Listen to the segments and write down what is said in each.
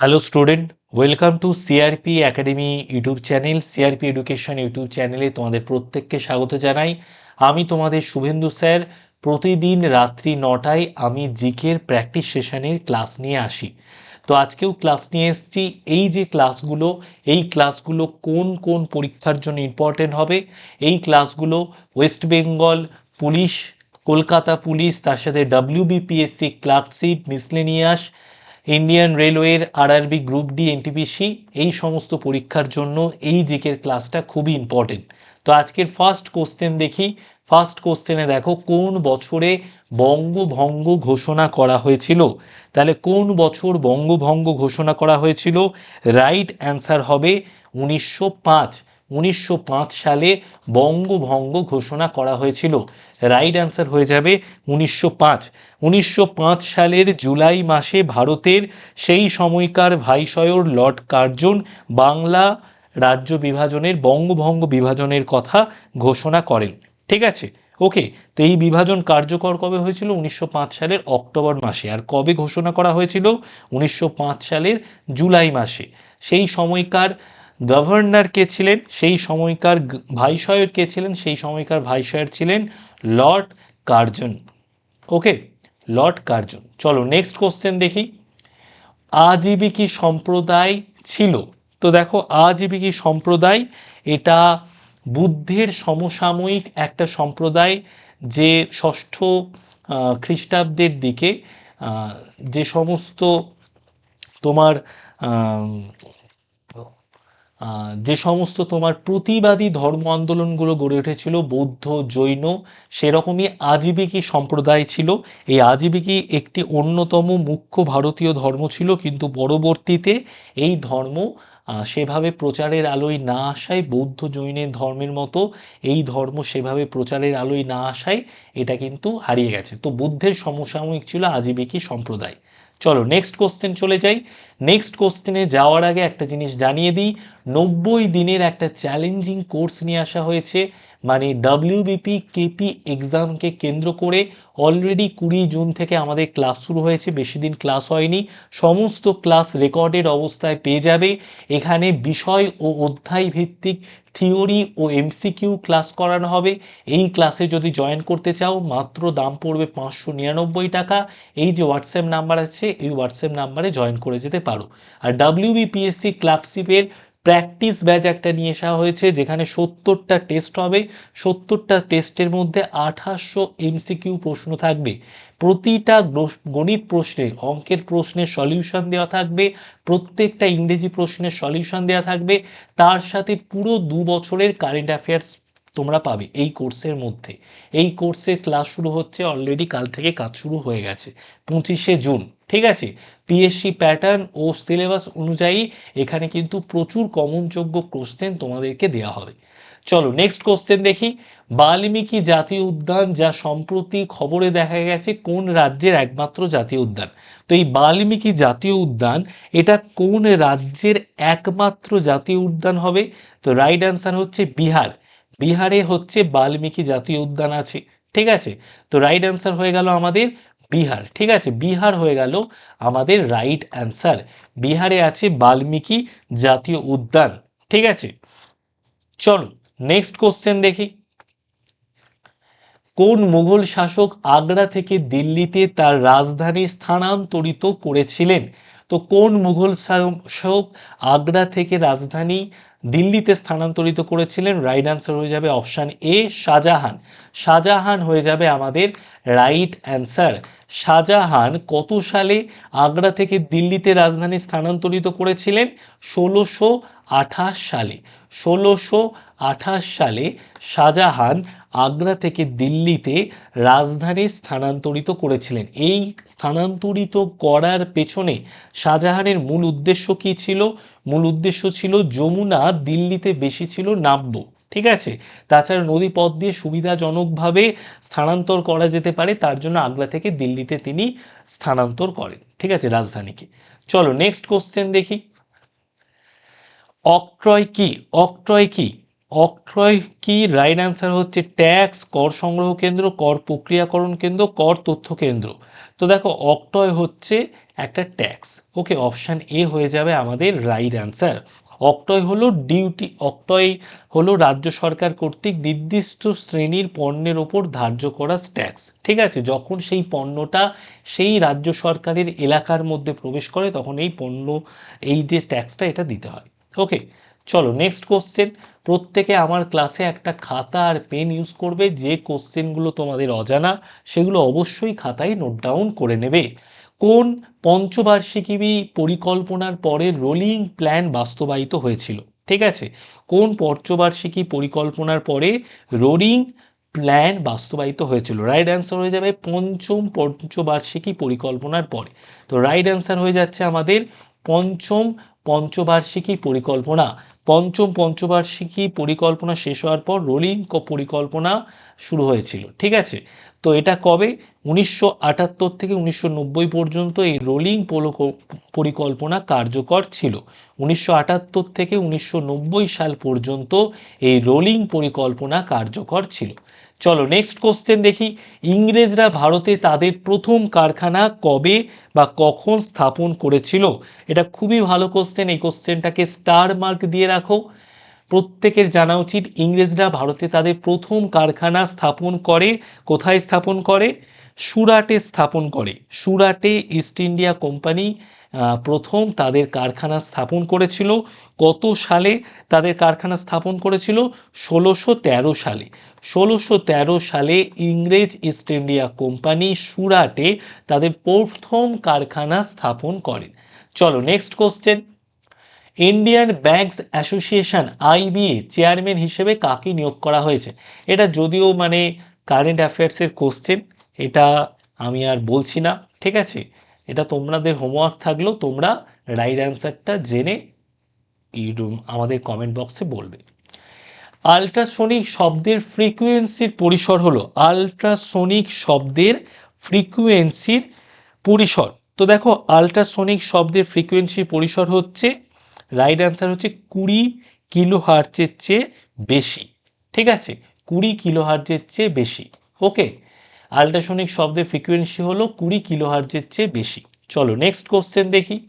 Hello student welcome to CRP academy YouTube channel CRP education YouTube চ্যানেলে তোমাদের প্রত্যেককে স্বাগত জানাই। আমি তোমাদের শুভেন্দু স্যার, প্রতিদিন রাত্রি নটায় আমি জিকের প্র্যাকটিস সেশনের ক্লাস নিয়ে আসি। তো আজকেও ক্লাস নিয়ে এসেছি, এই যে ক্লাসগুলো এই ক্লাসগুলো কোন কোন পরীক্ষার জন্য ইম্পর্টেন্ট হবে, এই ক্লাসগুলো West Bengal police Kolkata police তার সাথে ডাব্লিউবিপিএসসি ক্লার্কশিপ মিসলেনিয়াস ইন্ডিয়ান রেলওয়ের আরআরবি গ্রুপ ডি এনটিপিসি এই সমস্ত পরীক্ষার জন্য এই জিকের ক্লাসটা খুবই ইম্পর্টেন্ট তো আজকের ফার্স্ট কোশ্চেন দেখি। ফার্স্ট কোশ্চেনে দেখো, কোন বছরে বঙ্গভঙ্গ ঘোষণা করা হয়েছিল? তাহলে কোন বছর বঙ্গভঙ্গ ঘোষণা করা হয়েছিল? রাইট অ্যান্সার হবে উনিশশো পাঁচ। উনিশশো পাঁচ সালে বঙ্গভঙ্গ ঘোষণা করা হয়েছিল। রাইট অ্যান্সার হয়ে যাবে উনিশশো পাঁচ। উনিশশো সালের জুলাই মাসে ভারতের সেই সময়কার ভাইসয়র লর্ড কার্জন বাংলা রাজ্য বিভাজনের, বঙ্গভঙ্গ বিভাজনের কথা ঘোষণা করেন। ঠিক আছে? ওকে তো এই বিভাজন কার্যকর কবে হয়েছিল? উনিশশো পাঁচ সালের অক্টোবর মাসে। আর কবে ঘোষণা করা হয়েছিল? উনিশশো পাঁচ সালের জুলাই মাসে। সেই সময়কার গভর্নর কে ছিলেন? সেই সময়কার ভাইসয়র কে ছিলেন? সেই সময়কার ভাইসয়র ছিলেন Lord Curzon. Okay, Lord Curzon. চলো নেক্সট কোশ্চেন দেখি। আজীবিকী সম্প্রদায় ছিল? তো দেখো আজীবিকী সম্প্রদায়? এটা বুদ্ধের সমসাময়িক একটা সম্প্রদায় যে ষষ্ঠ খ্রিস্টাব্দের দিকে যে সমস্ত তোমার যে সমস্ত তোমার প্রতিবাদী ধর্ম আন্দোলনগুলো গড়ে উঠেছিল, বৌদ্ধ, জৈন, সেরকমই আজীবিকী সম্প্রদায় ছিল। এই আজীবিকী একটি অন্যতম মুখ্য ভারতীয় ধর্ম ছিল, কিন্তু পরবর্তীতে এই ধর্ম সেভাবে প্রচারের আলোয় না আসায়, বৌদ্ধ, জৈনের ধর্মের মতো এই ধর্ম সেভাবে প্রচারের আলোয় না আসায়, এটা কিন্তু হারিয়ে গেছে। তো বুদ্ধের সমসাময়িক ছিল আজীবিকী সম্প্রদায়। চলো নেক্সট কোশ্চেন চলে যাই। নেক্সট কোশ্চেনে যাওয়ার আগে একটা জিনিস জানিয়ে দিই। নব্বই দিনের একটা চ্যালেঞ্জিং কোর্স নিয়ে আসা হয়েছে। মানে ডাব্লিউবিপি কেপি এক্সামকে কেন্দ্র করে অলরেডি কুড়ি জুন থেকে আমাদের ক্লাস শুরু হয়েছে, বেশি দিন ক্লাস হয়নি। সমস্ত ক্লাস রেকর্ডের অবস্থায় পেয়ে যাবে। এখানে বিষয় ও অধ্যায় ভিত্তিক থিওরি ও এমসিকিউ ক্লাস করানো হবে। এই ক্লাসে যদি জয়েন করতে চাও, মাত্র দাম পড়বে পাঁচশো নিরানব্বই টাকা। এই যে হোয়াটসঅ্যাপ নাম্বার আছে, এই হোয়াটসঅ্যাপ নাম্বারে জয়েন করে যেতে পারো। আর ডাব্লিউবিপিএসসি ক্লার্কশিপের প্র্যাকটিস ব্যাচ একটা নিয়ে আসা হয়েছে, যেখানে সত্তরটা টেস্ট হবে। সত্তরটা টেস্টের মধ্যে আঠাশশো এমসিকিউ প্রশ্ন থাকবে। প্রতিটা গণিত প্রশ্নের, অঙ্কের প্রশ্নের সলিউশন দেওয়া থাকবে। প্রত্যেকটা ইংরেজি প্রশ্নের সলিউশন দেওয়া থাকবে। তার সাথে পুরো দু বছরের কারেন্ট অ্যাফেয়ার্স তোমরা পাবে এই কোর্সের মধ্যে। এই কোর্সের ক্লাস শুরু হচ্ছে অলরেডি কাল থেকে কাজ শুরু হয়ে গেছে, পঁচিশে জুন, ঠিক আছে? পিএসসি প্যাটার্ন ও সিলেবাস অনুযায়ী এখানে কিন্তু প্রচুর কমনযোগ্য কোশ্চেন তোমাদেরকে দেওয়া হবে। চলো নেক্সট কোশ্চেন দেখি। বাল্মীকি জাতীয় উদ্যান যা সম্প্রতি খবরে দেখা গেছে কোন রাজ্যের একমাত্র জাতীয় উদ্যান? তো এই বাল্মীকি জাতীয় উদ্যান, এটা কোন রাজ্যের একমাত্র জাতীয় উদ্যান হবে? তো রাইট অ্যান্সার হচ্ছে বিহার। বিহারে হচ্ছে বাল্মীকি জাতীয় উদ্যান আছে, ঠিক আছে? তো রাইট অ্যান্সার হয়ে গেল আমাদের বিহার, ঠিক আছে? বিহার হয়ে গেল আমাদের রাইট অ্যান্সার বিহারে আছে বাল্মীকি জাতীয় উদ্যান, ঠিক আছে? চলো নেক্সট কোশ্চেন দেখি। কোন মুঘল শাসক আগ্রা থেকে দিল্লিতে তার রাজধানী স্থানান্তরিত করেছিলেন? তো কোন মুঘল শাসক আগ্রা থেকে রাজধানী দিল্লিতে স্থানান্তরিত করেছিলেন রাইট অ্যান্সার হয়ে যাবে অপশান এ শাহজাহান। শাহজাহান হয়ে যাবে আমাদের রাইট অ্যান্সার শাহজাহান কত সালে আগ্রা থেকে দিল্লিতে রাজধানী স্থানান্তরিত করেছিলেন? ষোলোশো আঠাশ সালে। ষোলোশো আঠাশ সালে শাহজাহান আগ্রা থেকে দিল্লিতে রাজধানী স্থানান্তরিত করেছিলেন। এই স্থানান্তরিত করার পেছনে শাহজাহানের মূল উদ্দেশ্য কি ছিল? মূল উদ্দেশ্য ছিল যমুনা দিল্লিতে বেশি ছিল নাব্য, ঠিক আছে? তাছাড়া নদী পথ দিয়ে সুবিধাজনকভাবে স্থানান্তর করা যেতে পারে, তার জন্য আগ্রা থেকে দিল্লিতে তিনি স্থানান্তর করেন, ঠিক আছে, রাজধানীকে। চলো নেক্সট কোশ্চেন দেখি। অক্ট্রয় কি? অক্ট্রয় কি? অক্ট্রয় কি রাইট অ্যান্সার হচ্ছে ট্যাক্স কর সংগ্রহ কেন্দ্র, কর প্রক্রিয়াকরণ কেন্দ্র, কর তথ্য কেন্দ্র? তো দেখো অক্টয় হচ্ছে একটা ট্যাক্স ওকে অপশান এ হয়ে যাবে আমাদের রাইট অ্যান্সার অক্টয় হলো ডিউটি অক্টয় হলো রাজ্য সরকার কর্তৃক নির্দিষ্ট শ্রেণির পণ্যের ওপর ধার্য করা ট্যাক্স ঠিক আছে, যখন সেই পণ্যটা সেই রাজ্য সরকারের এলাকার মধ্যে প্রবেশ করে, তখন এই পণ্য, এই যে ট্যাক্সটা এটা দিতে হয়। ওকে চলো নেক্সট কোশ্চেন প্রত্যেকে আমার ক্লাসে একটা খাতা আর পেন ইউজ করবে, যে কোশ্চেনগুলো তোমাদের অজানা, সেগুলো অবশ্যই খাতায় নোট ডাউন করে নেবে। কোন পঞ্চবার্ষিকী পরিকল্পনার পরে রোলিং প্ল্যান বাস্তবায়িত হয়েছিল? ঠিক আছে? কোন পঞ্চবার্ষিকী পরিকল্পনার পরে রোলিং প্ল্যান বাস্তবায়িত হয়েছিল? রাইট অ্যান্সার হয়ে যাবে পঞ্চম পঞ্চবার্ষিকী পরিকল্পনার পরে। তো রাইট অ্যান্সার হয়ে যাচ্ছে আমাদের পঞ্চম পঞ্চবার্ষিকী পরিকল্পনা। পঞ্চম পঞ্চবার্ষিকী পরিকল্পনা শেষ হওয়ার পর রোলিং পরিকল্পনা শুরু হয়েছিল, ঠিক আছে? তো এটা কবে? উনিশশো আটাত্তর থেকে উনিশশো নব্বই পর্যন্ত এই রোলিং পরিকল্পনা কার্যকর ছিল। উনিশশো আটাত্তর থেকে উনিশশো নব্বই সাল পর্যন্ত এই রোলিং পরিকল্পনা কার্যকর ছিল। চলো নেক্সট কোশ্চেন দেখি। ইংরেজরা ভারতে তাদের প্রথম কারখানা কবে বা কখন স্থাপন করেছিল? এটা খুবই ভালো কোশ্চেন এই কোশ্চেনটাকে স্টার মার্ক দিয়ে রাখো। প্রত্যেকের জানা উচিত, ইংরেজরা ভারতে তাদের প্রথম কারখানা স্থাপন করে, কোথায় স্থাপন করে? সুরাটে স্থাপন করে। সুরাটে ইস্ট ইন্ডিয়া কোম্পানি প্রথম তাদের কারখানা স্থাপন করেছিল কত সালে? তাদের কারখানা স্থাপন করেছিল ষোলোশো তেরো সালে। ষোলোশো তেরো সালে ইংরেজ ইস্ট ইন্ডিয়া কোম্পানি সুরাটে তাদের প্রথম কারখানা স্থাপন করেন। চলো next question Indian Banks Association, IBA, chairman হিসেবে কাকে নিয়োগ করা হয়েছে? এটা যদিও মানে কারেন্ট অ্যাফেয়ার্সের কোশ্চেন এটা আমি আর বলছি না, ঠিক আছে? এটা তোমাদের হোমওয়ার্ক থাকলেও তোমরা রাইট অ্যান্সারটা জেনে ইউটিউব আমাদের কমেন্ট বক্সে বলবে। আলট্রাসোনিক শব্দের ফ্রিকুয়েন্সির পরিসর হলো আলট্রাসোনিক শব্দের ফ্রিকুয়েন্সির পরিসর। তো দেখো আলট্রাসোনিক শব্দের ফ্রিকুয়েন্সির পরিসর হচ্ছে রাইট অ্যান্সার হচ্ছে কুড়ি কিলো হার্চের চেয়ে বেশি। ঠিক আছে? কুড়ি কিলো হার্চের চেয়ে বেশি। ওকে আল্ট্রাসনিক শব্দের ফ্রিকুয়েন্সি হলো কুড়ি কিলো হার্জের চেয়ে বেশি। চলো নেক্সট কোশ্চেন দেখি।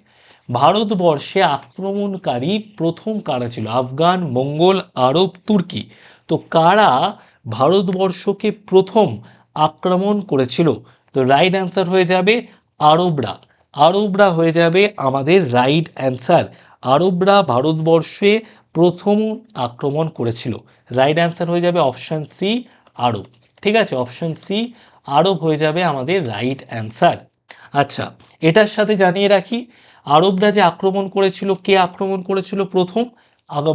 ভারতবর্ষে আক্রমণকারী প্রথম কারা ছিল? আফগান, মঙ্গল, আরব, তুর্কি। তো কারা ভারতবর্ষকে প্রথম আক্রমণ করেছিল? তো রাইট অ্যান্সার হয়ে যাবে আরবরা। আরবরা হয়ে যাবে আমাদের রাইট অ্যান্সার আরবরা ভারতবর্ষে প্রথম আক্রমণ করেছিল। রাইট অ্যান্সার হয়ে যাবে অপশান সি আরব। ঠিক আছে অপশান সি আরব হয়ে যাবে আমাদের রাইট অ্যান্সার আচ্ছা এটার সাথে জানিয়ে রাখি, আরবরা যে আক্রমণ করেছিল, কে আক্রমণ করেছিল প্রথম?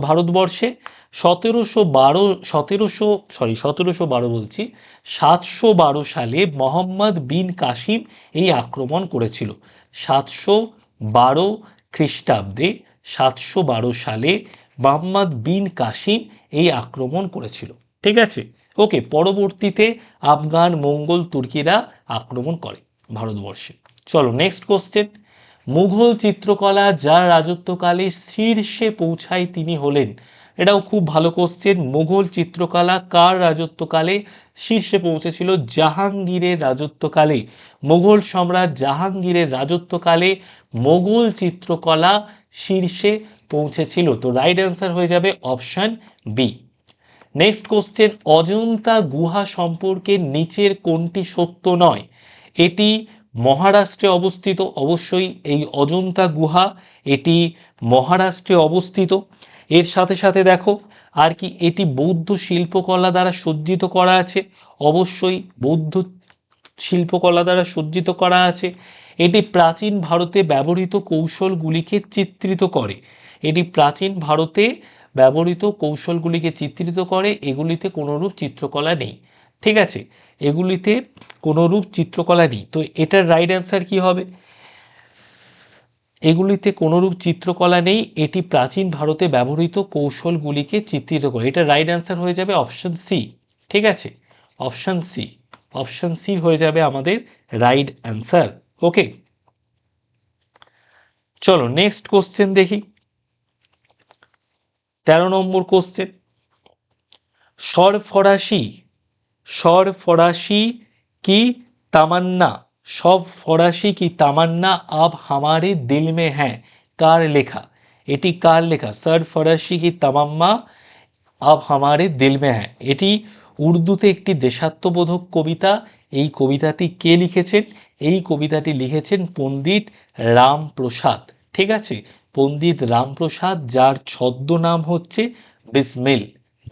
ভারতবর্ষে সতেরোশো বারো, সতেরোশো সরি সতেরোশো বারো বলছি, সাতশো বারো সালে মোহাম্মদ বিন কাসিম এই আক্রমণ করেছিল। সাতশো বারো খ্রিস্টাব্দে সাতশো বারো সালে মোহাম্মদ বিন কাসিম এই আক্রমণ করেছিল। ঠিক আছে? ওকে, পরবর্তীতে আফগান, মঙ্গল, তুর্কিরা আক্রমণ করে ভারতবর্ষে। চলো নেক্সট কোশ্চেন মুঘল চিত্রকলা যার রাজত্বকালে শীর্ষে পৌঁছায় তিনি হলেন? এটাও খুব ভালো কোশ্চেন মুঘল চিত্রকলা কার রাজত্বকালে শীর্ষে পৌঁছেছিল? জাহাঙ্গীরের রাজত্বকালে। মুঘল সম্রাট জাহাঙ্গীরের রাজত্বকালে মোগল চিত্রকলা শীর্ষে পৌঁছেছিল। তো রাইট অ্যান্সার হয়ে যাবে option B next question Ajanta গুহা সম্পর্কে নিচের কোনটি সত্য নয়? এটি মহারাষ্ট্রে অবস্থিত, অবশ্যই এই অজন্তা গুহা, এটি মহারাষ্ট্রে অবস্থিত। এর সাথে সাথে দেখো, আর কি এটি বৌদ্ধ শিল্পকলা দ্বারা সজ্জিত করা আছে? অবশ্যই বৌদ্ধ শিল্পকলা দ্বারা সজ্জিত করা আছে। এটি প্রাচীন ভারতে ব্যবহৃত কৌশলগুলিকে চিত্রিত করে। এটি প্রাচীন ভারতে ব্যবহৃত কৌশলগুলিকে চিত্রিত করে, এগুলিতে কোনোরূপ চিত্রকলা নেই। ঠিক আছে? এগুলিতে কোনোরূপ চিত্রকলা নেই। তো এটার রাইট অ্যান্সার কি হবে? এগুলিতে কোনোরূপ চিত্রকলা নেই, এটি প্রাচীন ভারতে ব্যবহৃত কৌশলগুলিকে চিত্রিত করে। এটা রাইট অ্যান্সার হয়ে যাবে অপশন সি ঠিক আছে? অপশন সি অপশন সি হয়ে যাবে আমাদের রাইট অ্যান্সার ওকে চলো নেক্সট কোশ্চেন দেখি। তেরো নম্বর কোশ্চেন সরফরাসি সরফরাসি কি তামান্না? সব ফরাসি কি তামান্না? আব হামারে দিল মে হ্যাঁ কার লেখা? এটি কার লেখা? সর ফরাসি কি তামাম্মা? আব হামারে দিল মে হ্যাঁ এটি উর্দুতে একটি দেশাত্মবোধক কবিতা। এই কবিতাটি কে লিখেছেন? এই কবিতাটি লিখেছেন পণ্ডিত রামপ্রসাদ। ঠিক আছে? পণ্ডিত রামপ্রসাদ, যার ছদ্মনাম হচ্ছে বিসমিল।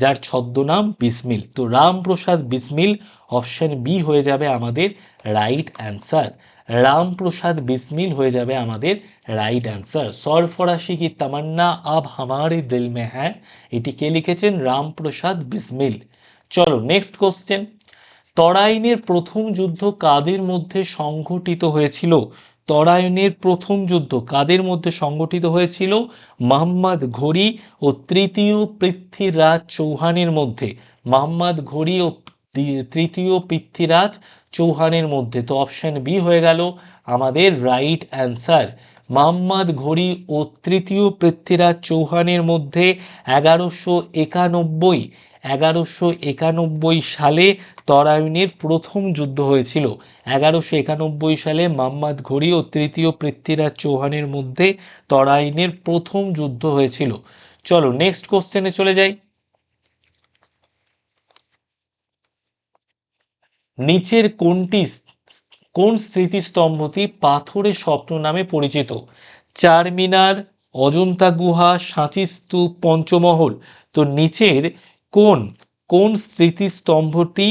যার ছদ্মনাম বিসমিল। তো রামপ্রসাদ বিসমিল অপশন বি হয়ে যাবে আমাদের রাইট অ্যান্সার রামপ্রসাদ বিসমিল হয়ে যাবে আমাদের রাইট অ্যান্সার সরফরাশি কি তামান্না আব হামারে দিল মে হ্যাঁ এটি কে লিখেছেন? রামপ্রসাদ বিসমিল। চলো নেক্সট কোশ্চেন তরাইনের প্রথম যুদ্ধ কাদের মধ্যে সংঘটিত হয়েছিল? তরাইনের প্রথম যুদ্ধ কাদের মধ্যে সংগঠিত হয়েছিল? মোহাম্মদ ঘড়ি ও তৃতীয় পৃথ্বীরাজ চৌহানের মধ্যে। মোহাম্মদ ঘড়ি ও তৃতীয় পৃথ্বীরাজ চৌহানের মধ্যে। তো অপশন বি হয়ে গেল আমাদের রাইট অ্যান্সার মোহাম্মদ ঘড়ি ও তৃতীয় পৃথ্বীরাজ চৌহানের মধ্যে এগারোশো একানব্বই এগারোশো একানব্বই সালে তরায়নের প্রথম যুদ্ধ হয়েছিল। এগারোশো একানব্বই সালে মাম্মাদ ঘড়ি ও তৃতীয় পৃথ্বীরাজ চৌহানের মধ্যে তরাইনের প্রথম যুদ্ধ হয়েছিল। চলো নেক্সট কোশ্চেনে চলে যাই। নিচের কোনটি কোন স্মৃতিস্তম্ভটি পাথরের স্বপ্ন নামে পরিচিত? চারমিনার, অজন্তা গুহা সাঁচি স্তূপ পঞ্চমহল। তো নিচের কোন কোন স্মৃতিস্তম্ভটি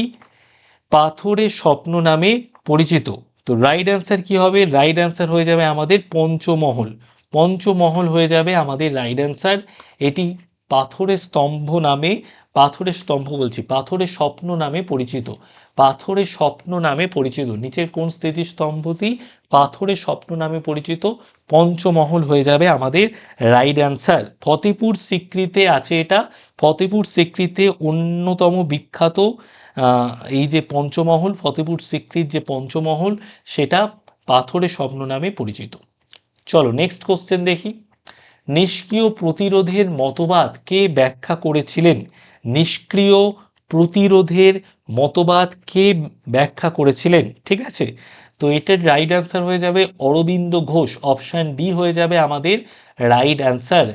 পাথরের স্বপ্ন নামে পরিচিত? তো রাইট অ্যান্সার কি হবে? রাইট অ্যান্সার হয়ে যাবে আমাদের পঞ্চমহল। পঞ্চমহল হয়ে যাবে আমাদের রাইট অ্যান্সার এটি পাথরের স্তম্ভ নামে পাথরের স্তম্ভ বলছি পাথরের স্বপ্ন নামে পরিচিত। পাথরের স্বপ্ন নামে পরিচিত। নিচের কোন স্মৃতিস্তম্ভটি পাথরের স্বপ্ন নামে পরিচিত? পঞ্চমহল হয়ে যাবে আমাদের রাইট অ্যান্সার ফতেপুর সিক্রিতে আছে এটা। ফতেপুর সিক্রিতে অন্যতম বিখ্যাত এই যে পঞ্চমহল, ফতেপুর সিক্রির যে পঞ্চমহল, সেটা পাথরের স্বপ্ন নামে পরিচিত। চলো নেক্সট কোশ্চেন দেখি। নিষ্ক্রিয় প্রতিরোধের মতবাদ কে ব্যাখ্যা করেছিলেন? নিষ্ক্রিয় প্রতিরোধের মতবাদ কে ব্যাখ্যা করেছিলেন? ঠিক আছে? তো এটার রাইট অ্যান্সার হয়ে যাবে অরবিন্দ ঘোষ। অপশান ডি হয়ে যাবে আমাদের রাইট অ্যান্সার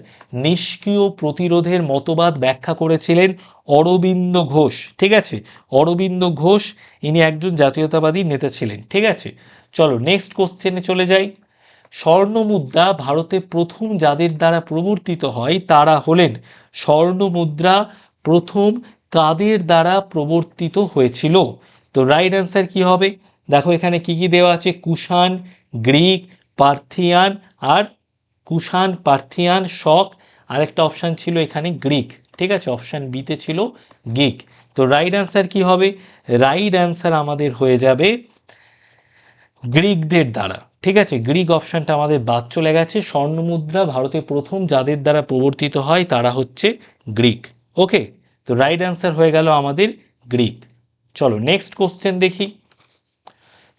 নিষ্ক্রিয় প্রতিরোধের মতবাদ ব্যাখ্যা করেছিলেন অরবিন্দ ঘোষ। ঠিক আছে? অরবিন্দ ঘোষ, ইনি একজন জাতীয়তাবাদী নেতা ছিলেন। ঠিক আছে? চলো নেক্সট কোশ্চেনে চলে যাই। স্বর্ণ মুদ্রা ভারতে প্রথম যাদের দ্বারা প্রবর্তিত হয়, তারা হলেন স্বর্ণ মুদ্রা প্রথম কাদের দ্বারা প্রবর্তিত হয়েছিল? তো রাইট অ্যান্সার কি হবে? দেখো এখানে কি কি দেওয়া আছে? কুষাণ, গ্রিক, পার্থিয়ান আর কুষাণ, পার্থিয়ান, শক। আরেকটা অপশান ছিল এখানে গ্রিক। ঠিক আছে? অপশান বিতে ছিল গিক তো রাইট অ্যান্সার কি হবে? রাইট অ্যান্সার আমাদের হয়ে যাবে গ্রিকদের দ্বারা। ঠিক আছে? গ্রিক অপশানটা আমাদের বাদ চলে গেছে। স্বর্ণমুদ্রা ভারতে প্রথম যাদের দ্বারা প্রবর্তিত হয় তারা হচ্ছে গ্রিক। ওকে তো রাইট অ্যান্সার হয়ে গেল আমাদের গ্রিক। চলো নেক্সট কোশ্চেন দেখি।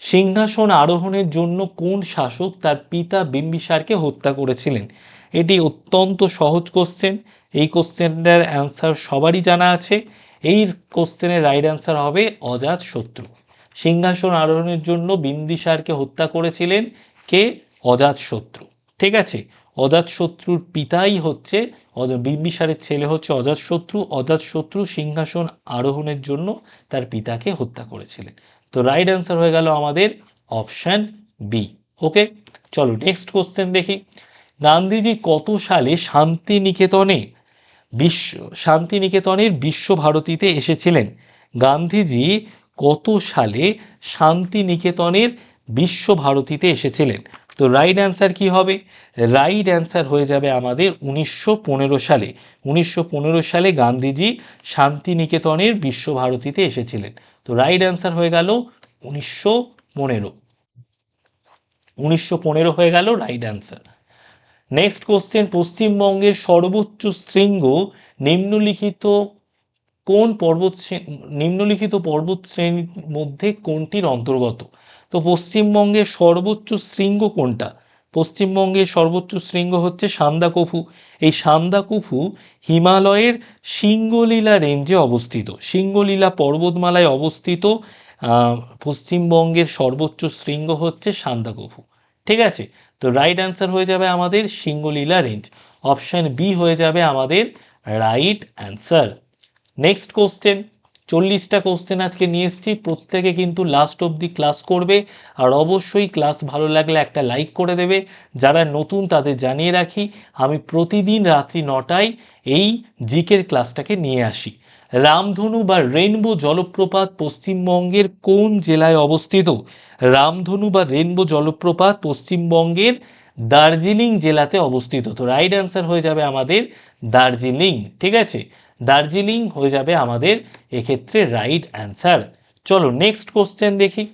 সিংহাসন আরোহণের জন্য কোন শাসক তার পিতা বিম্বিসারকে হত্যা করেছিলেন? এটি অত্যন্ত সহজ কোশ্চেন এই কোশ্চেনটার অ্যান্সার সবারই জানা আছে। এই কোশ্চেনের রাইট অ্যান্সার হবে অজাত শত্রু। সিংহাসন আরোহণের জন্য বিন্দিসারকে হত্যা করেছিলেন কে? অজাত শত্রু। ঠিক আছে? অজাতশত্রুর পিতাই হচ্ছে বিম্বিসারের ছেলে হচ্ছে অজাতশত্রু অজাতশত্রু সিংহাসন আরোহণের জন্য তার পিতাকে হত্যা করেছিলেন। তো রাইট অ্যান্সার হয়ে গেল আমাদের অপশান বি ওকে চলো নেক্সট কোশ্চেন দেখি। গান্ধীজি কত সালে শান্তিনিকেতনে বিশ্ব, শান্তিনিকেতনের বিশ্বভারতীতে এসেছিলেন? গান্ধীজি কত সালে শান্তিনিকেতনের বিশ্বভারতীতে এসেছিলেন? তো রাইট অ্যান্সার কি হবে? রাইট অ্যান্সার হয়ে যাবে আমাদের উনিশশো পনেরো সালে। উনিশশো পনেরো সালে গান্ধীজি শান্তিনিকেতনের বিশ্বভারতীতে এসেছিলেন। তো রাইট অ্যান্সার হয়ে গেল উনিশশো পনেরো। উনিশশো পনেরো হয়ে গেল রাইট অ্যান্সার নেক্সট কোশ্চেন পশ্চিমবঙ্গের সর্বোচ্চ শৃঙ্গ নিম্নলিখিত কোন পর্বত নিম্নলিখিত পর্বত শ্রেণির মধ্যে কোনটির অন্তর্গত? তো পশ্চিমবঙ্গের সর্বোচ্চ শৃঙ্গ কোনটা? পশ্চিমবঙ্গের সর্বোচ্চ শৃঙ্গ হচ্ছে সান্দাকফু। এই সান্দাকফু হিমালয়ের সিঙ্গলীলা রেঞ্জে অবস্থিত। সিঙ্গলীলা পর্বতমালায় অবস্থিত পশ্চিমবঙ্গের সর্বোচ্চ শৃঙ্গ হচ্ছে সান্দাকফু। ঠিক আছে? তো রাইট অ্যান্সার হয়ে যাবে আমাদের সিঙ্গলীলা রেঞ্জ। অপশান বি হয়ে যাবে আমাদের রাইট অ্যান্সার নেক্সট কোশ্চেন চল্লিশটা কোশ্চেন আজকে নিয়ে এসেছি। প্রত্যেকে কিন্তু লাস্ট অবধি ক্লাস করবে আর অবশ্যই ক্লাস ভালো লাগলে একটা লাইক করে দেবে। যারা নতুন তাদের জানিয়ে রাখি, আমি প্রতিদিন রাত্রি নটায় এই জিকের ক্লাসটাকে নিয়ে আসি। রামধনু বা রেনবো জলপ্রপাত পশ্চিমবঙ্গের কোন জেলায় অবস্থিত? রামধনু বা রেনবো জলপ্রপাত পশ্চিমবঙ্গের দার্জিলিং জেলাতে অবস্থিত। তো রাইট অ্যান্সার হয়ে যাবে আমাদের দার্জিলিং, ঠিক আছে? দার্জিলিং হয়ে যাবে আমাদের এক্ষেত্রে রাইট অ্যান্সার চলো নেক্সট কোশ্চেন দেখি।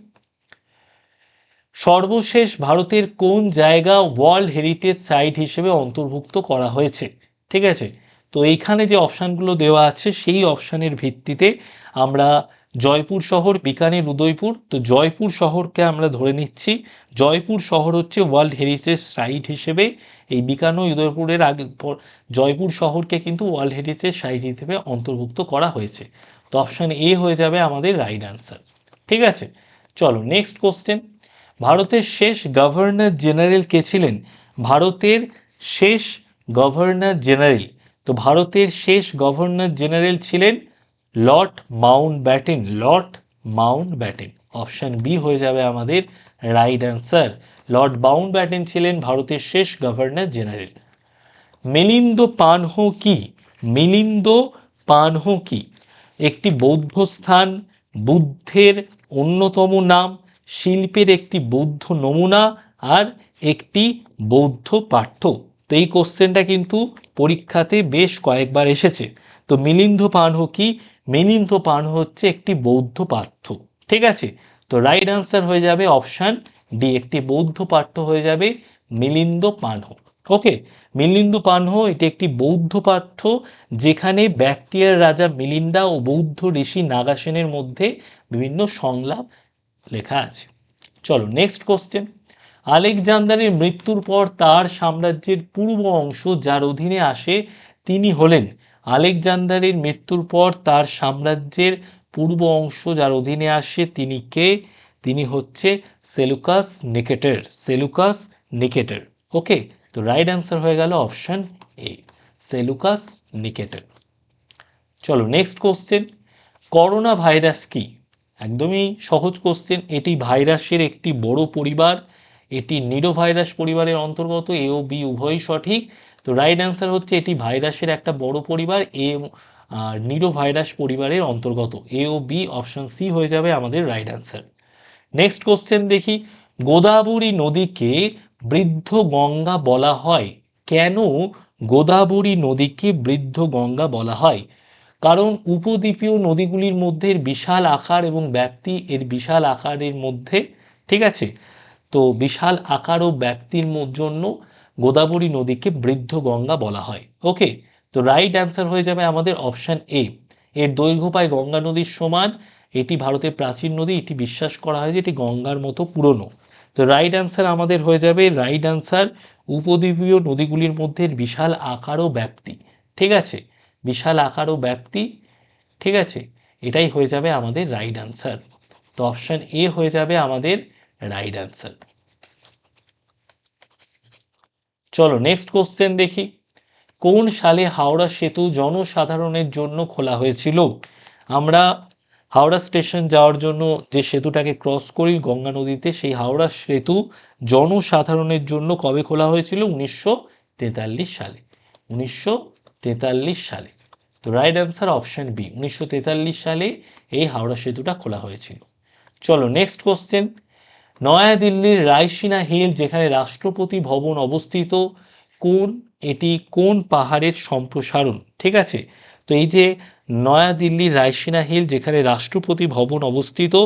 সর্বশেষ ভারতের কোন জায়গা ওয়ার্ল্ড হেরিটেজ সাইট হিসেবে অন্তর্ভুক্ত করা হয়েছে? ঠিক আছে? তো এইখানে যে অপশানগুলো দেওয়া আছে, সেই অপশানের ভিত্তিতে আমরা জয়পুর শহর বিকানের উদয়পুর। তো জয়পুর শহরকে আমরা ধরে নিচ্ছি। জয়পুর শহর হচ্ছে ওয়ার্ল্ড হেরিটেজ সাইট হিসেবে। এই বিকানো উদয়পুরের আগে পর জয়পুর শহরকে কিন্তু ওয়ার্ল্ড হেরিটেজ সাইট হিসেবে অন্তর্ভুক্ত করা হয়েছে। তো অপশান এ হয়ে যাবে আমাদের রাইট অ্যান্সার ঠিক আছে? চলো নেক্সট কোশ্চেন ভারতের শেষ গভর্নর জেনারেল কে ছিলেন? ভারতের শেষ গভর্নর জেনারেল তো ভারতের শেষ গভর্নর জেনারেল ছিলেন Lord Mountbatten Lord Mountbatten option B হয়ে যাবে আমাদের right answer Lord Mountbatten ছিলেন ভারতের শেষ গভর্নর জেনারেল মিলিন্দ পানহো কি? মিলিন্দ পানহো কি? একটি বৌদ্ধ স্থান, বুদ্ধের অন্যতম নাম, শিল্পের একটি বৌদ্ধ নমুনা আর একটি বৌদ্ধ পাঠ্য। তো এই কোশ্চেনটা কিন্তু পরীক্ষাতে বেশ কয়েকবার এসেছে। তো মিলিন্দ পানহো কি? মিলিন্দ পানহো হচ্ছে একটি বৌদ্ধ পাঠ্য। ঠিক আছে? তো রাইট আনসার হয়ে যাবে অপশান ডি একটি বৌদ্ধ পাঠ্য হয়ে যাবে মিলিন্দ পানহো ওকে মিলিন্দ পানহো এটি একটি বৌদ্ধ পাঠ্য যেখানে ব্যাকটিয়ার রাজা মিলিন্দা ও বৌদ্ধ ঋষি নাগাসেনের মধ্যে বিভিন্ন সংলাপ লেখা আছে। চলো নেক্সট কোশ্চেন আলেকজান্ডারের মৃত্যুর পর তার সাম্রাজ্যের পূর্ব অংশ যার অধীনে আসে তিনি হলেন আলেকজান্ডারের মৃত্যুর পর তার সাম্রাজ্যের পূর্ব অংশ যার অধীনে আসে তিনি কে? তিনি হচ্ছে সেলুকাস নিকেটার সেলুকাস নিকেটার। ওকে, তো রাইট অ্যান্সার হয়ে গেল অপশন এ সেলুকাস নিকেটার। চলো নেক্সট কোশ্চেন করোনা ভাইরাস কি? একদমই সহজ কোশ্চেন এটি ভাইরাসের একটি বড় পরিবার, এটি নিডো ভাইরাস পরিবারের অন্তর্গত এ ও বি উভয়ই সঠিক। তো রাইট অ্যান্সার হচ্ছে এটি ভাইরাসের একটা বড় পরিবার এ নিডো ভাইরাস পরিবারের অন্তর্গত। এ ও বি অপশন সি হয়ে যাবে আমাদের রাইট অ্যান্সার নেক্সট কোশ্চেন দেখি। গোদাবরী নদীকে বৃদ্ধ গঙ্গা বলা হয়। কেন গোদাবরী নদীকে বৃদ্ধ গঙ্গা বলা হয়? কারণ উপদ্বীপীয় নদীগুলির মধ্যে বিশাল আকার এবং ব্যাপ্তি এর বিশাল আকারের মধ্যে, ঠিক আছে? তো বিশাল আকার ও ব্যাপ্তির জন্য গোদাবরী নদীকে বৃদ্ধ গঙ্গা বলা হয়। ওকে তো রাইট অ্যান্সার হয়ে যাবে আমাদের অপশান এ এর দৈর্ঘ্য পায় গঙ্গা নদীর সমান, এটি ভারতের প্রাচীন নদী, এটি বিশ্বাস করা হয় যে এটি গঙ্গার মতো পুরনো। তো রাইট অ্যান্সার আমাদের হয়ে যাবে রাইট অ্যান্সার উপদ্বীপীয় নদীগুলির মধ্যে বিশাল আকার ও ব্যাপ্তি। ঠিক আছে? বিশাল আকার ও ব্যাপ্তি, ঠিক আছে? এটাই হয়ে যাবে আমাদের রাইট অ্যান্সার তো অপশান এ হয়ে যাবে আমাদের রাইট অ্যান্সার চলো নেক্সট কোশ্চেন দেখি। কোন সালে হাওড়া সেতু জনসাধারণের জন্য খোলা হয়েছিল? আমরা হাওড়া স্টেশন যাওয়ার জন্য যে সেতুটাকে ক্রস করি গঙ্গা নদীতে, সেই হাওড়া সেতু জনসাধারণের জন্য কবে খোলা হয়েছিল? উনিশশো তেতাল্লিশ সালে। উনিশশো তেতাল্লিশ সালে। তো রাইট অ্যান্সার অপশন বি উনিশশো তেতাল্লিশ সালে এই হাওড়া সেতুটা খোলা হয়েছিল। চলো নেক্সট কোশ্চেন নয়াদিল্লির রায়সিনা হিল, যেখানে রাষ্ট্রপতি ভবন অবস্থিত, কোন, এটি কোন পাহাড়ের সম্প্রসারণ? ঠিক আছে? তো এই যে নয়াদিল্লির রায়সিনা হিল, যেখানে রাষ্ট্রপতি ভবন অবস্থিত,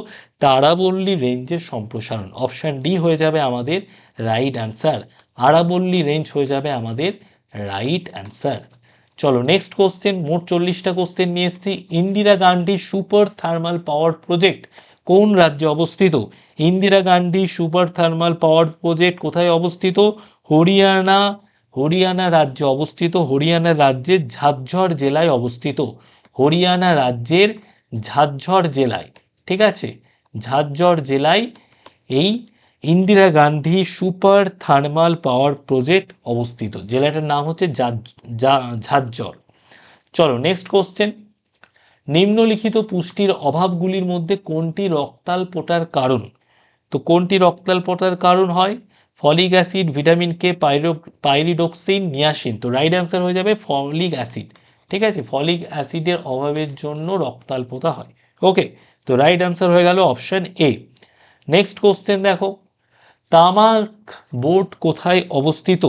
তারাবল্লী রেঞ্জের সম্প্রসারণ। অপশান ডি হয়ে যাবে আমাদের রাইট অ্যান্সার। আরাবল্লী রেঞ্জ হয়ে যাবে আমাদের রাইট অ্যান্সার। চলো, নেক্সট কোশ্চেন, মোট চল্লিশটা কোশ্চেন নিয়ে এসেছি। Indira Gandhi super thermal power project. কোন রাজ্যে অবস্থিত? Indira Gandhi super thermal power project কোথায় অবস্থিত? হরিয়ানা হরিয়ানা রাজ্যে অবস্থিত, হরিয়ানা রাজ্যের ঝাজ্ঝর জেলায় অবস্থিত, হরিয়ানা রাজ্যের ঝাজ্ঝর জেলায়, ঠিক আছে? ঝাজ্ঝর জেলায় এই Indira Gandhi super thermal power project অবস্থিত। জেলাটার নাম হচ্ছে ঝাজ- ঝা- চলো নেক্সট কোশ্চেন নিম্নলিখিত পুষ্টির অভাবগুলির মধ্যে কোনটি রক্তাল্পতার কারণ? তো কোনটি রক্তাল্পতার কারণ হয়? Folic acid, vitamin K, pyro pyridoxine, niacin. তো রাইট অ্যান্সার হয়ে যাবে ফলিক অ্যাসিড। ঠিক আছে? ফলিক অ্যাসিডের অভাবের জন্য রক্তাল্পতা হয়। ওকে তো রাইট অ্যান্সার হয়ে গেল অপশন এ নেক্সট কোশ্চেন দেখো। তামাক বোট কোথায় অবস্থিত?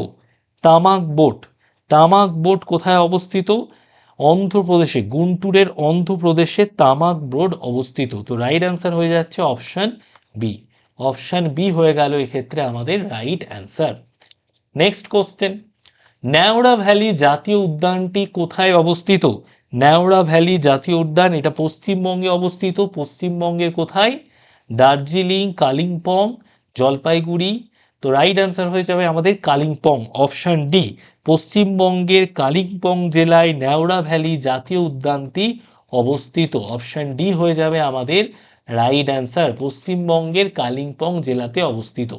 তামাক বোট। তামাক বোট কোথায় অবস্থিত? অন্ধ্রপ্রদেশে, গুন্টুরের অন্ধ্রপ্রদেশে তামাক বোর্ড অবস্থিত। তো রাইট অ্যান্সার হয়ে যাচ্ছে অপশান বি অপশান বি হয়ে গেল এক্ষেত্রে আমাদের right answer next question Neora valley জাতীয় উদ্যানটি কোথায় অবস্থিত? ন্যাওড়া ভ্যালি জাতীয় উদ্যান, এটা পশ্চিমবঙ্গে অবস্থিত। পশ্চিমবঙ্গের কোথায়? দার্জিলিং, কালিম্পং, জলপাইগুড়ি তো রাইট অ্যান্সার হয়ে যাবে আমাদের কালিম্পং অপশন ডি পশ্চিমবঙ্গের কালিম্পং জেলায় ন্যাওড়া ভ্যালি জাতীয় উদ্যানটি অবস্থিত। অপশন ডি হয়ে যাবে আমাদের রাইট অ্যান্সার পশ্চিমবঙ্গের কালিম্পং জেলাতে অবস্থিত।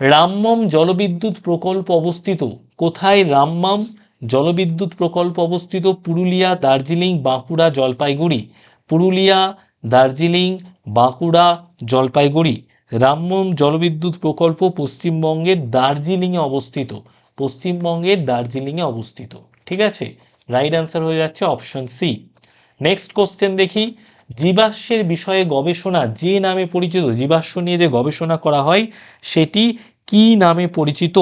রামমম জলবিদ্যুৎ প্রকল্প অবস্থিত। কোথায় রামমাম জলবিদ্যুৎ প্রকল্প অবস্থিত? পুরুলিয়া, দার্জিলিং, বাঁকুড়া, জলপাইগুড়ি। পুরুলিয়া, দার্জিলিং, বাঁকুড়া, জলপাইগুড়ি। রামমম জলবিদ্যুৎ প্রকল্প পশ্চিমবঙ্গের দার্জিলিংয়ে অবস্থিত। পশ্চিমবঙ্গের দার্জিলিংয়ে অবস্থিত। ঠিক আছে? রাইট অ্যান্সার হয়ে যাচ্ছে অপশন সি নেক্সট কোশ্চেন দেখি। জীবাশ্মের বিষয়ে গবেষণা যে নামে পরিচিত, জীবাশ্ম নিয়ে যে গবেষণা করা হয়, সেটি কি নামে পরিচিত?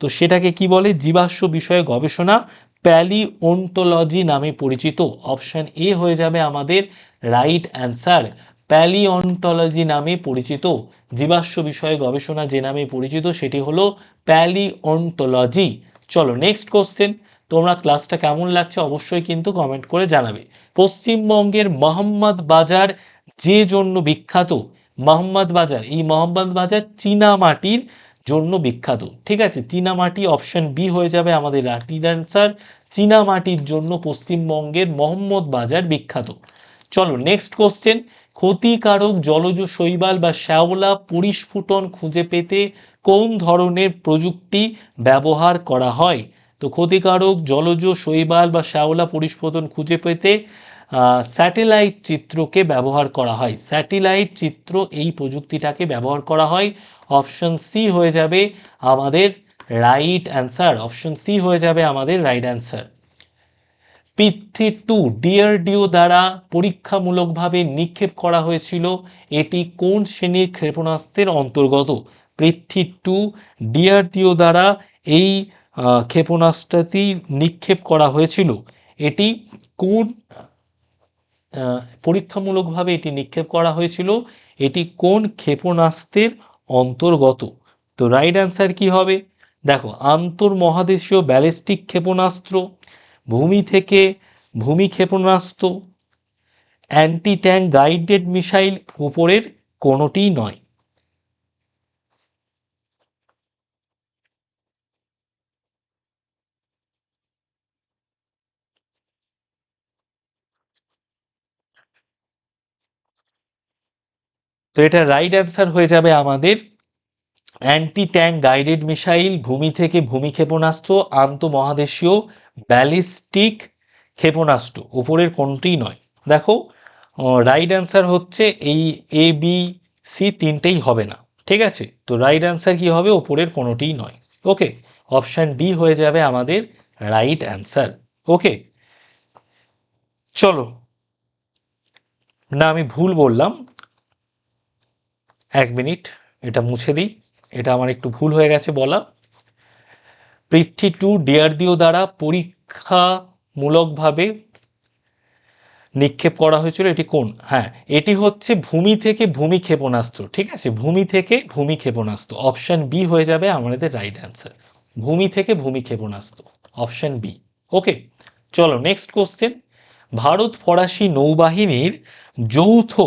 তো সেটাকে কি বলে? জীবাশ্ম বিষয়ে গবেষণা প্যালিওন্টোলজি নামে পরিচিত। অপশন এ হয়ে যাবে আমাদের রাইট অ্যান্সার প্যালিওন্টোলজি নামে পরিচিত, জীবাশ্ম বিষয়ে গবেষণা যে নামে পরিচিত সেটি হলো প্যালিওন্টোলজি। চলো নেক্সট কোশ্চেন তোমরা ক্লাসটা কেমন লাগছে অবশ্যই কিন্তু কমেন্ট করে জানাবে। পশ্চিমবঙ্গের মোহাম্মদ বাজার যে জন্য বিখ্যাত, মোহাম্মদ বাজার, এই মোহাম্মদ বাজার চীনা মাটির জন্য বিখ্যাত। ঠিক আছে, চীনা মাটি অপশন বি হয়ে যাবে আমাদের রাইট অ্যান্সার চীনা মাটির জন্য পশ্চিমবঙ্গের মোহাম্মদ বাজার বিখ্যাত। চলো নেক্সট কোশ্চেন ক্ষতিকারক জলজ শৈবাল বা শ্যাওলা পরিস্ফুটন খুঁজে পেতে কোন ধরনের প্রযুক্তি ব্যবহার করা হয়? তো ক্ষতিকারক জলজ শৈবাল বা শ্যাওলা পরিস্ফুটন খুঁজে পেতে স্যাটেলাইট চিত্রকে ব্যবহার করা হয়। স্যাটেলাইট চিত্র এই প্রযুক্তিটাকে ব্যবহার করা হয়। অপশন সি হয়ে যাবে আমাদের রাইট অ্যান্সার অপশন সি হয়ে যাবে আমাদের right answer Prithvi two DRDO দ্বারা পরীক্ষামূলকভাবে নিক্ষেপ করা হয়েছিল। এটি কোন শ্রেণির ক্ষেপণাস্ত্রের অন্তর্গত? পৃথ্বী টু ডিআরডিও দ্বারা এই ক্ষেপণাস্ত্রটি নিক্ষেপ করা হয়েছিল। এটি কোন পরীক্ষামূলকভাবে এটি নিক্ষেপ করা হয়েছিল? এটি কোন ক্ষেপণাস্ত্রের অন্তর্গত? তো রাইট অ্যান্সার কি হবে? দেখো, আন্তর্মহাদেশীয় ব্যালিস্টিক ক্ষেপণাস্ত্র ভূমি থেকে ভূমি ক্ষেপণাস্ত্র অ্যান্টি ট্যাঙ্ক গাইডেড মিসাইল উপরের কোনোটিই নয়। তো এটা রাইট অ্যান্সার হয়ে যাবে আমাদের অ্যান্টি ট্যাঙ্ক গাইডেড মিসাইল ভূমি থেকে ভূমি ক্ষেপণাস্ত্র, আন্তঃমহাদেশীয় ব্যালিস্টিক ক্ষেপণাস্ত্র, উপরের কোনটিই নয়। দেখো রাইট অ্যান্সার হচ্ছে এই এ বি সি তিনটেই হবে না, ঠিক আছে? তো রাইট অ্যান্সার কি হবে? ওপরের কোনোটিই নয়। ওকে অপশান ডি হয়ে যাবে আমাদের রাইট অ্যান্সার ওকে চলো। না, আমি ভুল বললাম। এক মিনিট, এটা মুছে দিই। এটা আমার একটু ভুল হয়ে গেছে বলা। পৃথ্বী টু ডিআরডিও দ্বারা পরীক্ষামূলকভাবে নিক্ষেপ করা হয়েছিল। এটি কোন? হ্যাঁ এটি হচ্ছে ভূমি থেকে ভূমি ক্ষেপণাস্ত্র, ঠিক আছে? ভূমি থেকে ভূমি ক্ষেপণাস্ত্র। অপশন বি হয়ে যাবে আমাদের রাইট অ্যান্সার ভূমি থেকে ভূমি ক্ষেপণাস্ত্র, অপশন বি ওকে চলো নেক্সট কোশ্চেন ভারত ফরাসি নৌবাহিনীর যৌথ,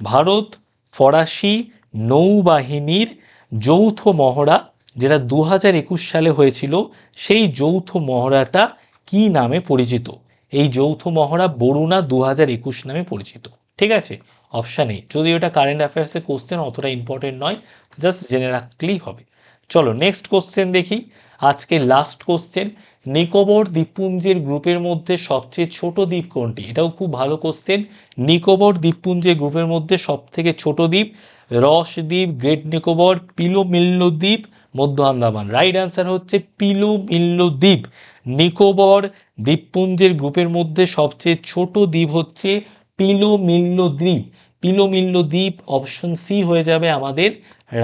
ভারত ফরাসি নৌবাহিনীর যৌথ মহড়া যেটা দু হাজার একুশ সালে হয়েছিল, সেই যৌথ মহড়াটা কি নামে পরিচিত? এই যৌথ মহড়া বরুণা দু হাজার একুশ নামে পরিচিত। ঠিক আছে? অপশান এ যদি ওটা কারেন্ট অ্যাফেয়ার্সের কোশ্চেন অতটা ইম্পর্টেন্ট নয় জাস্ট জেনে রাখলেই হবে। চলো নেক্সট কোশ্চেন দেখি। আজকে লাস্ট কোশ্চেন নিকোবর দ্বীপপুঞ্জের গ্রুপের মধ্যে সবচেয়ে ছোট দ্বীপ কোনটি? এটাও খুব ভালো কোশ্চেন নিকোবর দ্বীপপুঞ্জের গ্রুপের মধ্যে সব থেকে ছোট দ্বীপ, রস দ্বীপ, গ্রেট নিকোবর, পিলোমিল্ল দ্বীপ মধ্য আন্দামান। রাইট অ্যান্সার হচ্ছে পিলোমিল্ল দ্বীপ। নিকোবর দ্বীপপুঞ্জের গ্রুপের মধ্যে সবচেয়ে ছোট দ্বীপ হচ্ছে পিলোমিল্ল দ্বীপ। পিলোমিল্ল দ্বীপ অপশন সি হয়ে যাবে আমাদের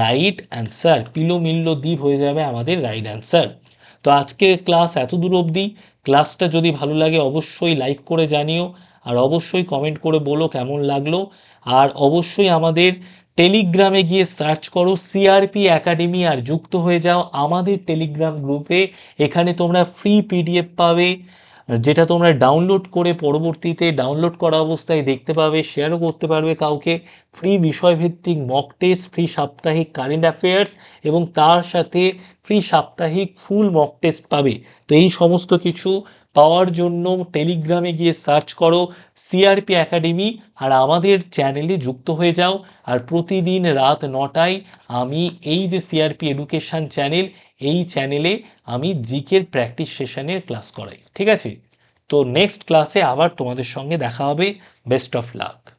রাইট অ্যান্সার পিলোমিল্ল দ্বীপ হয়ে যাবে আমাদের রাইট অ্যান্সার তো আজকের ক্লাস এত দূর অবধি। ক্লাসটা যদি ভালো লাগে অবশ্যই লাইক করে জানিও। আর অবশ্যই কমেন্ট করে বলো কেমন লাগল। আর অবশ্যই আমাদের টেলিগ্রামে গিয়ে সার্চ করো সিআরপি একাডেমি আর যুক্ত হয়ে যাও আমাদের টেলিগ্রাম গ্রুপে। এখানে তোমরা ফ্রি পিডিএফ পাবে, যেটা তোমরা ডাউনলোড করে পরবর্তীতে ডাউনলোড করা অবস্থায় দেখতে পাবে শেয়ারও করতে পারবে কাউকে। ফ্রি বিষয়ভিত্তিক মক টেস্ট ফ্রি সাপ্তাহিক কারেন্ট অ্যাফেয়ার্স এবং তার সাথে ফ্রি সাপ্তাহিক ফুল মক টেস্ট পাবে। তো এই সমস্ত কিছু পাওয়ার জন্য টেলিগ্রামে গিয়ে সার্চ করো সিআরপি একাডেমি আর আমাদের চ্যানেলে যুক্ত হয়ে যাও। আর প্রতিদিন রাত নটায় আমি এই যে সিআরপি এডুকেশান চ্যানেল, এই চ্যানেলে আমি জিকের প্র্যাকটিস সেশনের ক্লাস করাই। ঠিক আছে? তো নেক্সট ক্লাসে আবার তোমাদের সঙ্গে দেখা হবে। Best of luck.